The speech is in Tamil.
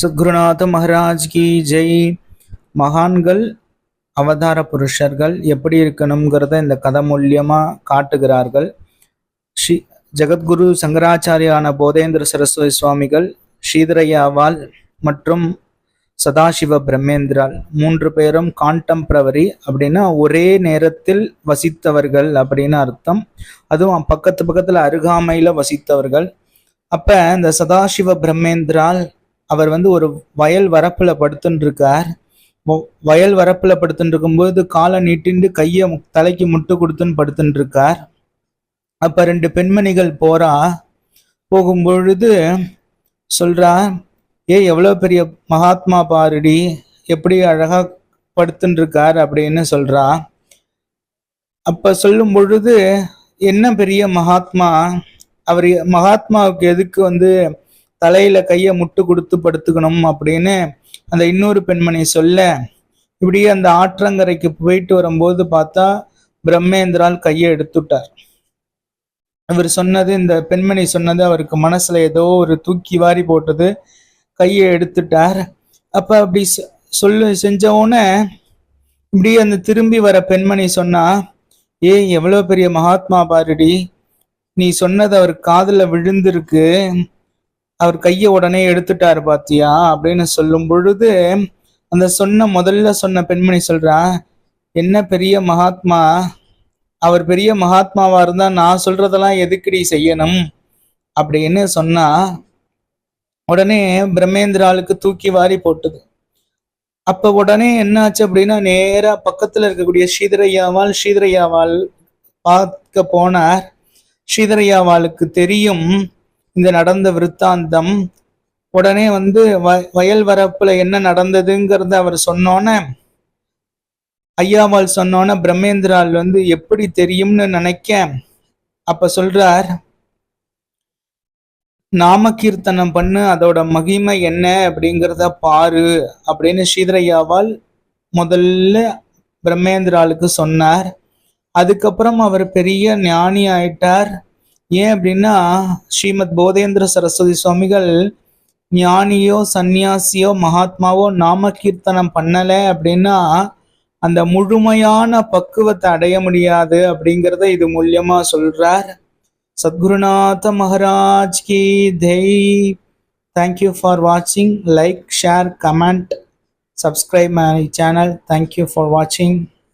சத்குருநாத மகாராஜ் கி ஜெய். மகான்கள் அவதார புருஷர்கள் எப்படி இருக்கணுங்கிறத இந்த கதை மூலியமாக காட்டுகிறார்கள். ஸ்ரீ ஜெகத்குரு சங்கராச்சாரியான போதேந்திர சரஸ்வதி சுவாமிகள் ஸ்ரீதரையாவால் மற்றும் சதாசிவ பிரம்மேந்திரால் மூன்று பேரும் கான்டெம்ப்ரவரி அப்படின்னா ஒரே நேரத்தில் வசித்தவர்கள் அப்படின்னு அர்த்தம். அதுவும் பக்கத்து பக்கத்தில் அருகாமையில் வசித்தவர்கள். அப்போ இந்த சதாசிவ பிரம்மேந்திரால் அவர் வந்து ஒரு வயல் வரப்புல படுத்துட்டு இருக்கார் வ- வயல் வரப்புல படுத்துட்டு இருக்கும்போது காலை நீட்டிண்டு கையை தலைக்கு முட்டு கொடுத்துன்னு படுத்துட்டு இருக்கார் அப்ப ரெண்டு பெண்மணிகள் போறா. போகும்பொழுது சொல்றா ஏ எவ்வளோ பெரிய மகாத்மா பாருடி. எப்படி அழகா படுத்துட்டு இருக்கார் அப்படின்னு சொல்றா. அப்ப சொல்லும் பொழுது என்ன பெரிய மகாத்மா? அவர் மகாத்மாவுக்கு எதுக்கு வந்து தலையில கையை முட்டு கொடுத்து படுத்துக்கணும் அப்படின்னு அந்த இன்னொரு பெண்மணி சொல்ல இப்படியே அந்த ஆற்றங்கரைக்கு போயிட்டு வரும்போது பார்த்தா பிரம்மேந்திரால் கையை எடுத்துட்டார். அவர் சொன்னது இந்த பெண்மணி சொன்னது அவருக்கு மனசுல ஏதோ ஒரு தூக்கி வாரி போட்டது கையை எடுத்துட்டார். அப்ப அப்படி சொ- சொல்லு செஞ்ச உடனே இப்படியே அந்த திரும்பி வர பெண்மணி சொன்னா ஏய் எவ்வளவு பெரிய மகாத்மா பாருடி. நீ சொன்னது அவர் காதுல விழுந்திருக்கு. அவர் கையை உடனே எடுத்துட்டாரு பாத்தியா? அப்படின்னு சொல்லும் பொழுது அந்த சொன்ன முதல்ல சொன்ன பெண்மணி சொல்றா என்ன பெரிய மகாத்மா? அவர் பெரிய மகாத்மாவா இருந்தா நான் சொல்றதெல்லாம் எதுக்குடி செய்யணும்? அப்படின்னு சொன்னா உடனே பிரம்மேந்திராளுக்கு தூக்கி வாரி போட்டுது. அப்ப உடனே என்னாச்சு அப்படின்னா நேரா பக்கத்துல இருக்கக்கூடிய ஸ்ரீதரையாவால் ஸ்ரீதரையாவால் பார்க்க போனார். ஸ்ரீதரையாவாளுக்கு தெரியும் இந்த நடந்த விருத்தாந்தம் உடனே வந்து வ- வயல் வரப்புல என்ன நடந்ததுங்கிறத அவர் சொன்னோன்னே ஐயாவால் சொன்னோன்னே பிரம்மேந்திரால் வந்து எப்படி தெரியும்னு நினைக்க அப்ப சொல்றார் நாம கீர்த்தனம் பண்ணு அதோட மகிமை என்ன அப்படிங்கிறத பாரு அப்படின்னு ஸ்ரீதரையாவால் முதல்ல பிரம்மேந்திராளுக்கு சொன்னார். அதுக்கப்புறம் அவர் பெரிய ஞானி ஆயிட்டார் ஏன் அப்படின்னா ஸ்ரீமத் போதேந்திர சரஸ்வதி சுவாமிகள் ஞானியோ சந்நியாசியோ மகாத்மாவோ நாம கீர்த்தனம் பண்ணலை அப்படின்னா அந்த முழுமையான பக்குவத்தை அடைய முடியாது அப்படிங்கிறத இது மூலியமா சொல்றார். சத்குருநாத மகராஜ் கி தெய் தேங்க்யூ ஃபார் வாட்சிங் like share comment subscribe my channel thank you for வாட்சிங்